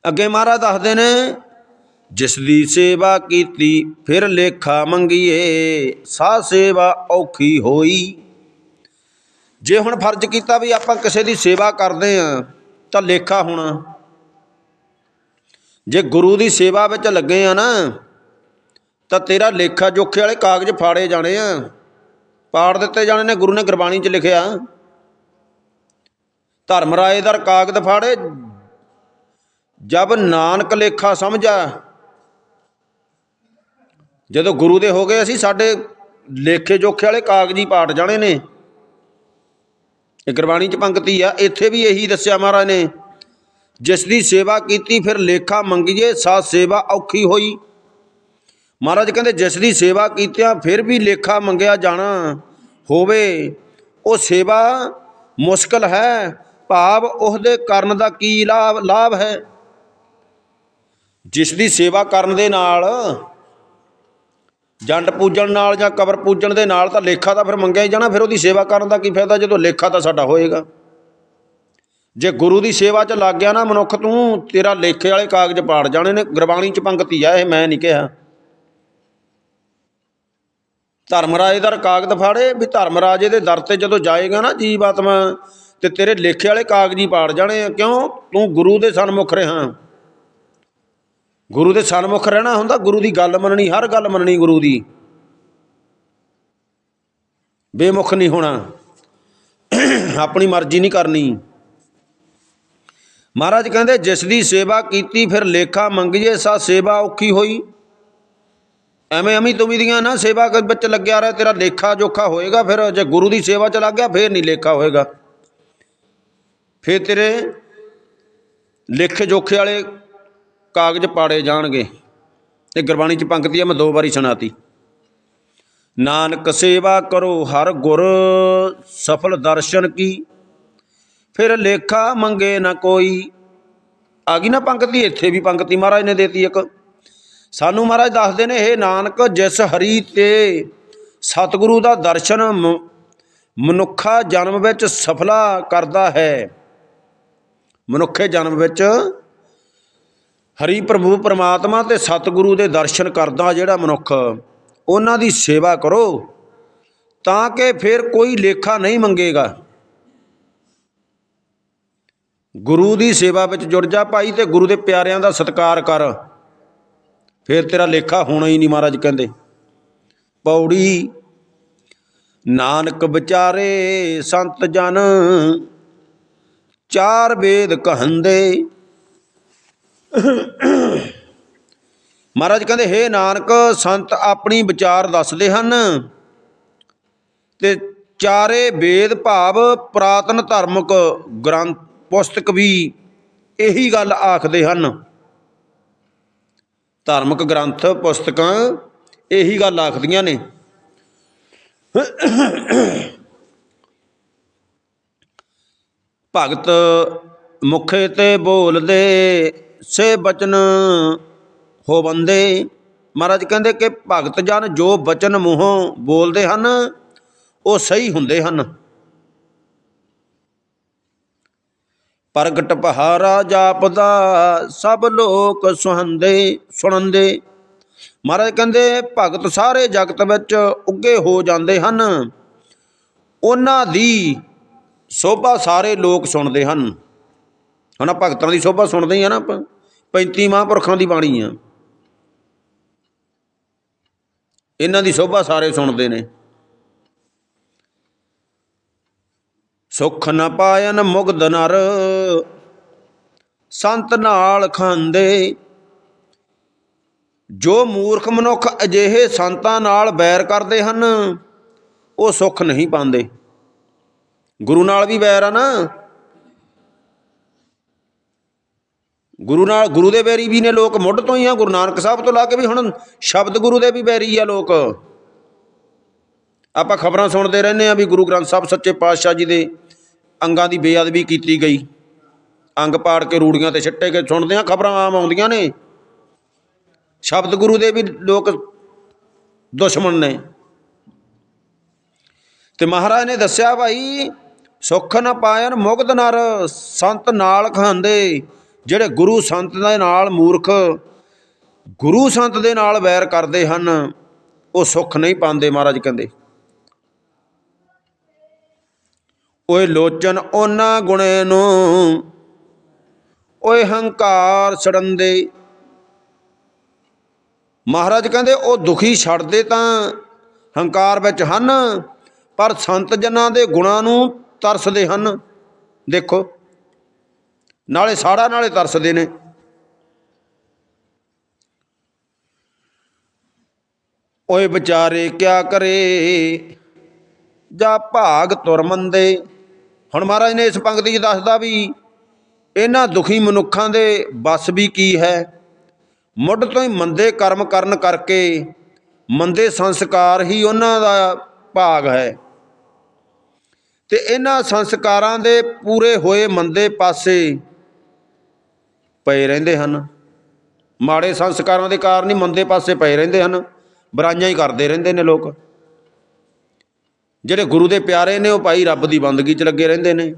ਅੱਗੇ ਮਹਾਰਾਜ ਦੱਸਦੇ ਨੇ, ਜਿਸ ਦੀ ਸੇਵਾ ਕੀਤੀ, ਫਿਰ ਲੇਖਾ ਮੰਗੀਏ ਸਾ ਸੇਵਾ ਔਖੀ ਹੋਈ। ਜੇ ਹੁਣ ਫਰਜ਼ ਕੀਤਾ ਵੀ ਆਪਾਂ ਕਿਸੇ ਦੀ ਸੇਵਾ ਕਰਦੇ ਆ, ਤਾਂ ਲੇਖਾ ਹੋਣਾ। ਜੇ ਗੁਰੂ ਦੀ ਸੇਵਾ ਵਿੱਚ ਲੱਗੇ ਆ ਨਾ ਤਾਂ ਤੇਰਾ ਲੇਖਾ ਜੋਖੇ ਵਾਲੇ ਕਾਗਜ਼ ਫਾੜੇ ਜਾਣੇ ਆ। ਪਾੜ ਦਿੱਤੇ ਜਾਣੇ ਨੇ, ਗੁਰੂ ਨੇ ਗੁਰਬਾਣੀ 'ਚ ਲਿਖਿਆ। ਧਰਮ ਰਾਏ ਦਰ ਕਾਗਜ਼ ਫਾੜੇ। ਜਬ ਨਾਨਕ ਲੇਖਾ ਸਮਝਾ। ਜਦੋਂ ਗੁਰੂ ਦੇ ਹੋ ਗਏ, ਅਸੀਂ ਸਾਡੇ ਲੇਖੇ ਜੋਖੇ ਵਾਲੇ ਕਾਗਜ਼ੀ ਪਾਟ ਜਾਣੇ ਨੇ। ਇਹ ਗੁਰਬਾਣੀ ਚ ਪੰਕਤੀ ਆ। ਇੱਥੇ ਵੀ ਇਹੀ ਦੱਸਿਆ ਮਹਾਰਾਜ ਨੇ, ਜਿਸ ਦੀ ਸੇਵਾ ਕੀਤੀ, ਫਿਰ ਲੇਖਾ ਮੰਗੀਏ ਸਾ ਸੇਵਾ ਔਖੀ ਹੋਈ। ਮਹਾਰਾਜ ਕਹਿੰਦੇ, ਜਿਸ ਦੀ ਸੇਵਾ ਕੀਤਿਆਂ ਫਿਰ ਵੀ ਲੇਖਾ ਮੰਗਿਆ ਜਾਣਾ ਹੋਵੇ, ਉਹ ਸੇਵਾ ਮੁਸ਼ਕਲ ਹੈ, ਭਾਵ ਉਹਦੇ ਕਰਨ ਦਾ ਕੀ ਲਾਭ ਲਾਭ ਹੈ। ਜਿਸ ਦੀ ਸੇਵਾ ਕਰਨ ਦੇ ਨਾਲ, ਜੰਡ ਪੂਜਣ ਨਾਲ ਜਾਂ ਕਬਰ ਪੂਜਣ ਦੇ ਨਾਲ ਤਾਂ ਲੇਖਾ ਤਾਂ ਫਿਰ ਮੰਗਿਆ ਹੀ ਜਾਣਾ, ਫਿਰ ਉਹਦੀ ਸੇਵਾ ਕਰਨ ਦਾ ਕੀ ਫਾਇਦਾ? ਜਦੋਂ ਲੇਖਾ ਤਾਂ ਸਾਡਾ ਹੋਏਗਾ। ਜੇ ਗੁਰੂ ਦੀ ਸੇਵਾ 'ਚ ਲੱਗ ਗਿਆ ਨਾ ਮਨੁੱਖ ਤੂੰ, ਤੇਰਾ ਲੇਖੇ ਵਾਲੇ ਕਾਗਜ਼ ਪਾੜ ਜਾਣੇ ਨੇ, ਗੁਰਬਾਣੀ 'ਚ ਪੰਕਤੀ ਆ, ਇਹ ਮੈਂ ਨਹੀਂ ਕਿਹਾ। ਧਰਮ ਰਾਜੇ ਦਾ ਕਾਗਜ਼ ਫਾੜੇ ਵੀ ਧਰਮ ਰਾਜੇ ਦੇ ਦਰ ਤੇ ਜਦੋਂ ਜਾਏਗਾ ਨਾ ਜੀਵ ਆਤਮਾ ਤੇ ਤੇਰੇ ਲੇਖੇ ਵਾਲੇ ਕਾਗਜ਼ੀ ਪਾੜ ਜਾਣੇ ਆ। ਕਿਉਂ? ਤੂੰ ਗੁਰੂ ਦੇ ਸਨਮੁਖ ਰਿਹਾ। ਗੁਰੂ ਦੇ ਸਨਮੁਖ ਰਹਿਣਾ ਹੁੰਦਾ, ਗੁਰੂ ਦੀ ਗੱਲ ਮੰਨਣੀ, ਹਰ ਗੱਲ ਮੰਨਣੀ ਗੁਰੂ ਦੀ। ਬੇਮੁਖ ਨਹੀਂ ਹੋਣਾ। ਆਪਣੀ ਮਰਜ਼ੀ ਨਹੀਂ ਕਰਨੀ। ਮਹਾਰਾਜ ਕਹਿੰਦੇ, ਜਿਸ ਦੀ ਸੇਵਾ ਕੀਤੀ, ਫਿਰ ਲੇਖਾ ਮੰਗੀਏ, ਸਾ ਸੇਵਾ ਔਖੀ ਹੋਈ। ਐਵੇਂ ਅਮੀ ਤੁਮੀ ਦੀਆਂ ਨਾ ਸੇਵਾ ਵਿੱਚ ਲੱਗਿਆ ਰਹੇ, ਤੇਰਾ ਲੇਖਾ ਜੋਖਾ ਹੋਏਗਾ, ਫਿਰ ਜੇ ਗੁਰੂ ਦੀ ਸੇਵਾ ਚ ਲੱਗ ਗਿਆ, ਫਿਰ ਨਹੀਂ ਲੇਖਾ ਹੋਏਗਾ। ਫਿਰ ਤੇਰੇ ਲੇਖੇ ਜੋਖੇ ਵਾਲੇ ਕਾਗਜ਼ ਪਾੜੇ ਜਾਣਗੇ। ਇਹ ਗੁਰਬਾਣੀ ਚ ਪੰਕਤੀ ਆ, ਮੈਂ ਦੋ ਵਾਰੀ ਸੁਣਾਤੀ। ਨਾਨਕ ਸੇਵਾ ਕਰੋ, ਹਰ ਗੁਰ ਸਫਲ ਦਰਸ਼ਨ ਕੀ। ਫਿਰ ਲੇਖਾ ਮੰਗੇ ਨਾ ਕੋਈ। ਆ ਗਈ ਨਾ ਪੰਕਤੀ, ਇੱਥੇ ਵੀ ਪੰਕਤੀ ਮਹਾਰਾਜ ਨੇ ਦੇਤੀ ਇੱਕ। ਸਾਨੂੰ ਮਹਾਰਾਜ ਦੱਸਦੇ ਨੇ ਇਹ ਨਾਨਕ, ਜਿਸ ਹਰੀ ਤੇ ਸਤਿਗੁਰੂ ਦਾ ਦਰਸ਼ਨ ਮ- ਮਨੁੱਖਾ ਜਨਮ ਵਿੱਚ ਸਫਲਾ ਕਰਦਾ ਹੈ। ਮਨੁੱਖੇ ਜਨਮ ਵਿੱਚ ਹਰੀ ਪ੍ਰਭੂ ਪਰਮਾਤਮਾ ਤੇ ਸਤਿਗੁਰੂ ਦੇ ਦਰਸ਼ਨ ਕਰਦਾ ਜਿਹੜਾ ਮਨੁੱਖ, ਉਹਨਾਂ ਦੀ ਸੇਵਾ ਕਰੋ, ਤਾਂ ਕਿ ਫਿਰ ਕੋਈ ਲੇਖਾ ਨਹੀਂ ਮੰਗੇਗਾ। ਗੁਰੂ ਦੀ ਸੇਵਾ ਵਿੱਚ ਜੁੜ ਜਾ ਭਾਈ ਤੇ ਗੁਰੂ ਦੇ ਪਿਆਰਿਆਂ ਦਾ ਸਤਿਕਾਰ ਕਰ। ਫਿਰ ਤੇਰਾ ਲੇਖਾ ਹੋਣਾ ਹੀ ਨਹੀਂ ਮਹਾਰਾਜ ਕਹਿੰਦੇ। ਪੌੜੀ, ਨਾਨਕ ਵਿਚਾਰੇ, ਸੰਤ ਜਨ, ਚਾਰ ਵੇਦ ਕਹੰਦੇ। ਮਹਾਰਾਜ ਕਹਿੰਦੇ, ਹੇ ਨਾਨਕ, ਸੰਤ ਆਪਣੀ ਵਿਚਾਰ ਦੱਸਦੇ ਹਨ ਤੇ ਚਾਰੇ ਵੇਦ ਭਾਵ ਪ੍ਰਾਤਨ ਧਾਰਮਿਕ ਗ੍ਰੰਥ, ਪੁਸਤਕ ਵੀ ਇਹੀ ਗੱਲ ਆਖਦੇ ਹਨ। ਧਾਰਮਿਕ ਗ੍ਰੰਥ, ਪੁਸਤਕਾਂ, ਇਹੀ ਗੱਲ ਆਖਦੀਆਂ ਨੇ। ਭਗਤ ਮੁਖੇ ਤੇ ਬੋਲਦੇ, ਸੇ ਬਚਨ ਹੋ ਬੰਦੇ। ਮਹਾਰਾਜ ਕਹਿੰਦੇ ਕਿ ਭਗਤ ਜਨ ਜੋ ਬਚਨ ਮੂੰਹੋਂ ਬੋਲਦੇ ਹਨ, ਉਹ ਸਹੀ ਹੁੰਦੇ ਹਨ। ਪ੍ਰਗਟ ਪਹਾਰਾ ਜਾਪਦਾ, ਸਭ ਲੋਕ ਸੁਹੰਦੇ ਸੁਣੰਦੇ। ਮਹਾਰਾਜ ਕਹਿੰਦੇ, ਭਗਤ ਸਾਰੇ ਜਗਤ ਵਿੱਚ ਉੱਗੇ ਹੋ ਜਾਂਦੇ ਹਨ। ਉਹਨਾਂ ਦੀ ਸੋਭਾ ਸਾਰੇ ਲੋਕ ਸੁਣਦੇ ਹਨ। ਹੁਣ ਆਹ ਭਗਤਾਂ ਦੀ ਸੋਭਾ ਸੁਣਦੇ ਹੀ ਆ ਨਾ ਆਪਾਂ। 35 ਮਹਾਂਪੁਰਖਾਂ ਦੀ ਬਾਣੀ ਆ। ਇਹਨਾਂ ਦੀ ਸੋਭਾ ਸਾਰੇ ਸੁਣਦੇ ਨੇ। ਸੁਖ ਨ ਪਾਇਨ ਮੁਗਧ ਨਰ, ਸੰਤ ਨਾਲ ਖਾਂਦੇ। ਜੋ ਮੂਰਖ ਮਨੁੱਖ ਅਜਿਹੇ ਸੰਤਾਂ ਨਾਲ ਬੈਰ ਕਰਦੇ ਹਨ, ਉਹ ਸੁੱਖ ਨਹੀਂ ਪਾਉਂਦੇ। ਗੁਰੂ ਨਾਲ ਵੀ ਬੈਰ ਆ ਨਾ। ਗੁਰੂ ਨਾਲ, ਗੁਰੂ ਦੇ ਬੈਰੀ ਵੀ ਨੇ ਲੋਕ ਮੁੱਢ ਤੋਂ ਹੀ ਆ। ਗੁਰੂ ਨਾਨਕ ਸਾਹਿਬ ਤੋਂ ਲਾ ਕੇ ਵੀ ਹੁਣ ਸ਼ਬਦ ਗੁਰੂ ਦੇ ਵੀ ਬੈਰੀ ਆ ਲੋਕ। ਆਪਾਂ ਖਬਰਾਂ ਸੁਣਦੇ ਰਹਿੰਦੇ ਆ ਵੀ ਗੁਰੂ ਗ੍ਰੰਥ ਸਾਹਿਬ ਸੱਚੇ ਪਾਤਸ਼ਾਹ ਜੀ ਦੇ ਅੰਗਾਂ ਦੀ ਬੇਅਦਬੀ ਕੀਤੀ ਗਈ। ਅੰਗ ਪਾੜ ਕੇ ਰੂੜੀਆਂ ਤੇ ਛੱਟੇ ਕੇ ਸੁਣਦੇ ਆ ਖਬਰਾਂ ਆਮ ਆਉਂਦੀਆਂ ਨੇ। ਸ਼ਬਦ ਗੁਰੂ ਦੇ ਵੀ ਲੋਕ ਦੁਸ਼ਮਣ ਨੇ। ਤੇ ਮਹਾਰਾਜ ਨੇ ਦੱਸਿਆ, ਭਾਈ, ਸੁੱਖ ਨ ਪਾਇਨ ਮੁਗਧ ਨਰ, ਸੰਤ ਨਾਲ ਖਾਂਦੇ। ਜਿਹੜੇ ਗੁਰੂ ਸੰਤ ਦੇ ਨਾਲ ਮੂਰਖ, ਗੁਰੂ ਸੰਤ ਦੇ ਨਾਲ ਵੈਰ ਕਰਦੇ ਹਨ, ਉਹ ਸੁੱਖ ਨਹੀਂ ਪਾਉਂਦੇ, ਮਹਾਰਾਜ ਕਹਿੰਦੇ। ਓਏ ਲੋਚਨ ਉਹਨਾਂ ਗੁਣੇ ਨੂੰ। ਓਏ ਹੰਕਾਰ ਛੜੰਦੇ ਮਹਾਰਾਜ ਕਹਿੰਦੇ, ਉਹ ਦੁਖੀ ਛੱਡਦੇ ਤਾਂ ਹੰਕਾਰ ਵਿੱਚ ਹਨ, ਪਰ ਸੰਤ ਜਨਾਂ ਦੇ ਗੁਣਾਂ ਨੂੰ ਤਰਸਦੇ ਹਨ। ਦੇਖੋ, ਨਾਲੇ ਸਾੜਾ ਨਾਲੇ ਤਰਸਦੇ ਨੇ। ਓਏ ਵਿਚਾਰੇ ਕਿਆ ਕਰੇ? ਜਾ ਭਾਗ ਤੁਰ ਮੰਦੇ। ਹੁਣ ਮਹਾਰਾਜ ਨੇ ਇਸ ਪੰਕਤੀ 'ਚ ਦੱਸਦਾ ਵੀ ਇਹਨਾਂ ਦੁਖੀ ਮਨੁੱਖਾਂ ਦੇ ਬਸ ਵੀ ਕੀ ਹੈ? ਮੁੱਢ ਤੋਂ ਹੀ ਮੰਦੇ ਕਰਮ ਕਰਨ ਕਰਕੇ ਮੰਦੇ ਸੰਸਕਾਰ ਹੀ ਉਹਨਾਂ ਦਾ ਭਾਗ ਹੈ। ਤੇ ਇਹਨਾਂ ਸੰਸਕਾਰਾਂ ਦੇ ਪੂਰੇ ਹੋਏ ਮੰਦੇ ਪਾਸੇ ਪਏ ਰਹਿੰਦੇ ਹਨ। ਮਾੜੇ ਸੰਸਕਾਰਾਂ ਦੇ ਕਾਰਨ ਹੀ ਮੰਦੇ ਪਾਸੇ ਪਏ ਰਹਿੰਦੇ ਹਨ। ਬੁਰਾਈਆਂ ਹੀ ਕਰਦੇ ਰਹਿੰਦੇ ਨੇ ਲੋਕ। ਜਿਹੜੇ ਗੁਰੂ ਦੇ ਪਿਆਰੇ ਨੇ ਉਹ ਭਾਈ ਰੱਬ ਦੀ ਬੰਦਗੀ 'ਚ ਲੱਗੇ ਰਹਿੰਦੇ ਨੇ।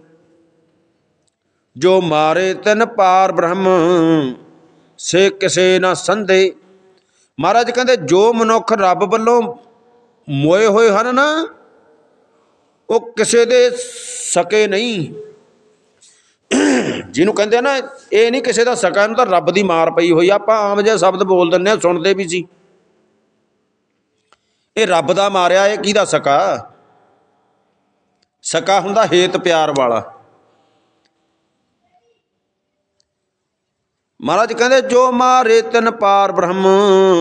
ਜੋ ਮਾਰੇ ਤਿੰਨ ਪਾਰ ਬ੍ਰਹਮ, ਸੇ ਕਿਸੇ ਨਾ ਸੰਦੇ ਮਹਾਰਾਜ ਕਹਿੰਦੇ, ਜੋ ਮਨੁੱਖ ਰੱਬ ਵੱਲੋਂ ਮੋਏ ਹੋਏ ਹਨ ਨਾ, ਉਹ ਕਿਸੇ ਦੇ ਸਕੇ ਨਹੀਂ। ਜਿਹਨੂੰ ਕਹਿੰਦੇ ਆ ਨਾ, ਇਹ ਨਹੀਂ ਕਿਸੇ ਦਾ ਸਕਾ, ਇਹਨੂੰ ਤਾਂ ਰੱਬ ਦੀ ਮਾਰ ਪਈ ਹੋਈ ਆਪਾਂ ਆਮ ਜਿਹਾ ਸ਼ਬਦ ਬੋਲ ਦਿੰਨੇ ਆ, ਸੁਣਦੇ ਵੀ ਸੀ। ਇਹ ਰੱਬ ਦਾ ਮਾਰਿਆ, ਇਹ ਕਿਹਦਾ ਸਕਾ? ਸਕਾ ਹੁੰਦਾ ਹੇਤ ਪਿਆਰ ਵਾਲਾ। ਮਹਾਰਾਜ ਕਹਿੰਦੇ, ਜੋ ਮਾਰੇ ਤਨ ਪਾਰ ਬ੍ਰਹਮ,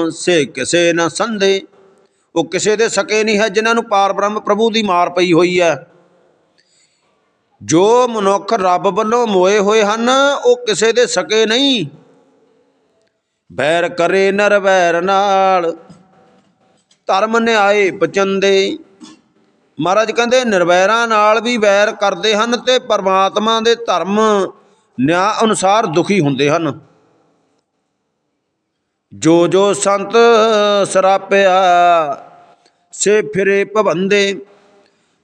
ਸੇ ਕਿਸੇ ਨਾ ਸੰਦੇ ਉਹ ਕਿਸੇ ਦੇ ਸਕੇ ਨਹੀਂ ਹੈ, ਜਿਨ੍ਹਾਂ ਨੂੰ ਪਾਰ ਬ੍ਰਹਮ ਪ੍ਰਭੂ ਦੀ ਮਾਰ ਪਈ ਹੋਈ ਹੈ। ਜੋ ਮਨੁੱਖ ਰੱਬ ਵੱਲੋਂ ਮੋਏ ਹੋਏ ਹਨ, ਉਹ ਕਿਸੇ ਦੇ ਸਕੇ ਨਹੀਂ। ਬੈਰ ਕਰੇ ਨਰ ਵੈਰ ਨਾਲ, ਧਰਮ ਨਿਆਏ ਪਚੰਦੇ। ਮਹਾਰਾਜ ਕਹਿੰਦੇ, ਨਿਰਵੈਰਾਂ ਨਾਲ ਵੀ ਵੈਰ ਕਰਦੇ ਹਨ ਤੇ ਪਰਮਾਤਮਾ ਦੇ ਧਰਮ ਨਿਆਂ ਅਨੁਸਾਰ ਦੁਖੀ ਹੁੰਦੇ ਹਨ। ਜੋ ਜੋ ਸੰਤ ਸਰਾਪਿਆ, ਸੇ ਫਿਰੇ ਭਵੰਦੇ।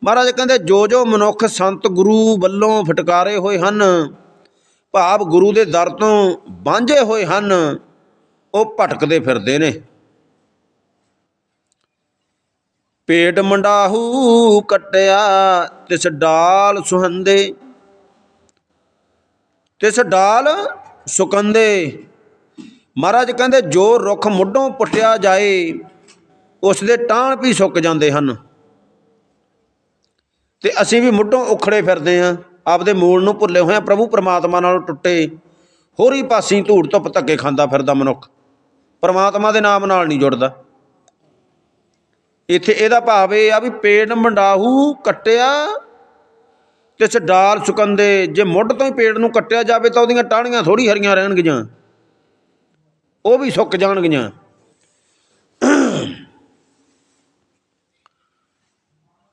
ਮਹਾਰਾਜ ਕਹਿੰਦੇ, ਜੋ ਜੋ ਮਨੁੱਖ ਸੰਤ ਗੁਰੂ ਵੱਲੋਂ ਫਟਕਾਰੇ ਹੋਏ ਹਨ, ਭਾਵ ਗੁਰੂ ਦੇ ਦਰ ਤੋਂ ਵਾਂਝੇ ਹੋਏ ਹਨ, ਉਹ ਭਟਕਦੇ ਫਿਰਦੇ ਨੇ। ਪੇਟ ਮੰਡਾਹੂ ਕਟਿਆ, ਤਿਸ ਡਾਲ ਸੁਹੰਦੇ। ਤਿਸ ਡਾਲ ਸੁਕੰਦੇ। ਮਹਾਰਾਜ ਕਹਿੰਦੇ, ਜੋ ਰੁੱਖ ਮੁੱਢੋਂ ਪੁੱਟਿਆ ਜਾਏ, ਉਸ ਦੇ ਟਾਹਣ ਵੀ ਸੁੱਕ ਜਾਂਦੇ ਹਨ। ਤੇ ਅਸੀਂ ਵੀ ਮੁੱਢੋਂ ਉਖੜੇ ਫਿਰਦੇ ਆਂ ਆਪਦੇ ਮੂਲ ਨੂੰ ਭੁੱਲੇ ਹੋਏ ਆਂ ਪ੍ਰਭੂ ਪਰਮਾਤਮਾ ਨਾਲੋਂ ਟੁੱਟੇ, ਹੋਰੀ ਪਾਸੀ ਧੂੜ ਧੁੱਪ ਧੱਕੇ ਖਾਂਦਾ ਫਿਰਦਾ ਮਨੁੱਖ। ਪਰਮਾਤਮਾ ਦੇ ਨਾਮ ਨਾਲ ਨਹੀਂ ਜੁੜਦਾ। ਇੱਥੇ ਇਹਦਾ ਭਾਵ ਇਹ ਆ ਵੀ ਪੇੜ ਮੰਡਾਹੂ ਕੱਟਿਆ ਤੇ ਇਸ ਡਾਲ ਸੁਕੰਦੇ, ਜੇ ਮੁੱਢ ਤੋਂ ਹੀ ਪੇੜ ਨੂੰ ਕੱਟਿਆ ਜਾਵੇ ਤਾਂ ਉਹਦੀਆਂ ਟਾਹਣੀਆਂ ਥੋੜੀ ਹਰੀਆਂ ਰਹਿਣਗੀਆਂ। ਉਹ ਵੀ ਸੁੱਕ ਜਾਣਗੀਆਂ।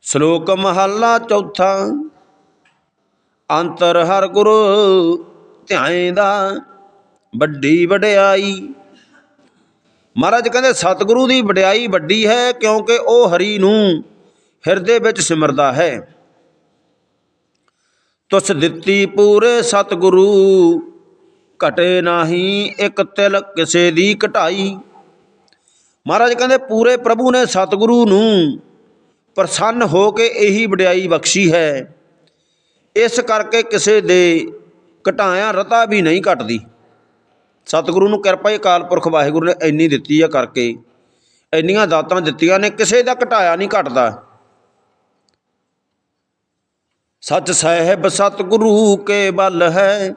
ਸ਼ਲੋਕ ਮਹੱਲਾ ਚੌਥਾ, ਅੰਤਰ ਹਰ ਗੁਰੋ ਧਿਆਏ ਦਾ ਵੱਡੀ ਵਡਿਆਈ। ਮਹਾਰਾਜ ਕਹਿੰਦੇ, ਸਤਿਗੁਰੂ ਦੀ ਵਡਿਆਈ ਵੱਡੀ ਹੈ ਕਿਉਂਕਿ ਉਹ ਹਰੀ ਨੂੰ ਹਿਰਦੇ ਵਿੱਚ ਸਿਮਰਦਾ ਹੈ। ਤੁਸ ਦਿੱਤੀ ਪੂਰੇ ਸਤਿਗੁਰੂ, ਘਟੇ ਨਾਹੀ ਇੱਕ ਤਿਲ ਕਿਸੇ ਦੀ ਘਟਾਈ। ਮਹਾਰਾਜ ਕਹਿੰਦੇ, ਪੂਰੇ ਪ੍ਰਭੂ ਨੇ ਸਤਿਗੁਰੂ ਨੂੰ ਪ੍ਰਸੰਨ ਹੋ ਕੇ ਇਹੀ ਵਡਿਆਈ ਬਖਸ਼ੀ ਹੈ। ਇਸ ਕਰਕੇ ਕਿਸੇ ਦੇ ਘਟਾਇਆ ਰਤਾ ਵੀ ਨਹੀਂ ਘਟਦੀ। ਸਤਿਗੁਰੂ ਨੂੰ ਕਿਰਪਾ ਹੀ ਅਕਾਲ ਪੁਰਖ ਵਾਹਿਗੁਰੂ ਨੇ ਇੰਨੀ ਦਿੱਤੀ ਆ ਕਰਕੇ। ਇੰਨੀਆਂ ਦਾਤਾਂ ਦਿੱਤੀਆਂ ਨੇ, ਕਿਸੇ ਦਾ ਘਟਾਇਆ ਨਹੀਂ ਘਟਦਾ। ਸੱਚ ਸਾਹਿਬ ਸਤਿਗੁਰੂ ਕੇ ਬਲ ਹੈ,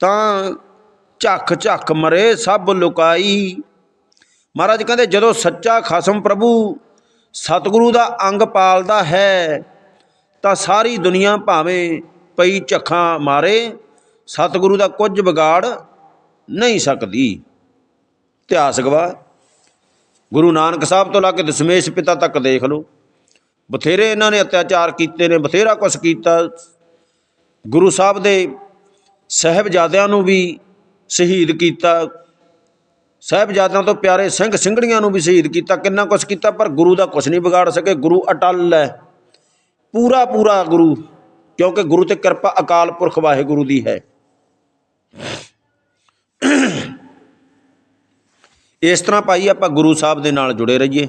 ਤਾਂ ਝੱਖ ਝੱਖ ਮਰੇ ਸਭ ਲੁਕਾਈ। ਮਹਾਰਾਜ ਕਹਿੰਦੇ, ਜਦੋਂ ਸੱਚਾ ਖਸਮ ਪ੍ਰਭੂ ਸਤਿਗੁਰੂ ਦਾ ਅੰਗ ਪਾਲਦਾ ਹੈ, ਤਾਂ ਸਾਰੀ ਦੁਨੀਆ ਭਾਵੇਂ ਪਈ ਝੱਖਾਂ ਮਾਰੇ। ਸਤਿਗੁਰੂ ਦਾ ਕੁਝ ਵਿਗਾੜ ਨਹੀਂ ਸਕਦੀ। ਇਤਿਹਾਸ ਗਵਾ ਗੁਰੂ ਨਾਨਕ ਸਾਹਿਬ ਤੋਂ ਲਾ ਕੇ ਦਸ਼ਮੇਸ਼ ਪਿਤਾ ਤੱਕ ਦੇਖ ਲਓ। ਬਥੇਰੇ ਇਹਨਾਂ ਨੇ ਅਤਿਆਚਾਰ ਕੀਤੇ ਨੇ, ਬਥੇਰਾ ਕੁਛ ਕੀਤਾ। ਗੁਰੂ ਸਾਹਿਬ ਦੇ ਸਹਿਬਜ਼ਾਦਿਆਂ ਨੂੰ ਵੀ ਸ਼ਹੀਦ ਕੀਤਾ। ਸਹਿਬਜ਼ਾਦਿਆਂ ਤੋਂ ਪਿਆਰੇ ਸਿੰਘ ਸਿੰਘੜੀਆਂ ਨੂੰ ਵੀ ਸ਼ਹੀਦ ਕੀਤਾ। ਕਿੰਨਾ ਕੁਛ ਕੀਤਾ, ਪਰ ਗੁਰੂ ਦਾ ਕੁਛ ਨਹੀਂ ਵਿਗਾੜ ਸਕੇ। ਗੁਰੂ ਅਟਲ ਹੈ। ਪੂਰਾ ਪੂਰਾ ਗੁਰੂ, ਕਿਉਂਕਿ ਗੁਰੂ ਤੇ ਕਿਰਪਾ ਅਕਾਲ ਪੁਰਖ ਵਾਹਿਗੁਰੂ ਦੀ ਹੈ। ਇਸ ਤਰ੍ਹਾਂ ਭਾਈ ਆਪਾਂ ਗੁਰੂ ਸਾਹਿਬ ਦੇ ਨਾਲ ਜੁੜੇ ਰਹੀਏ।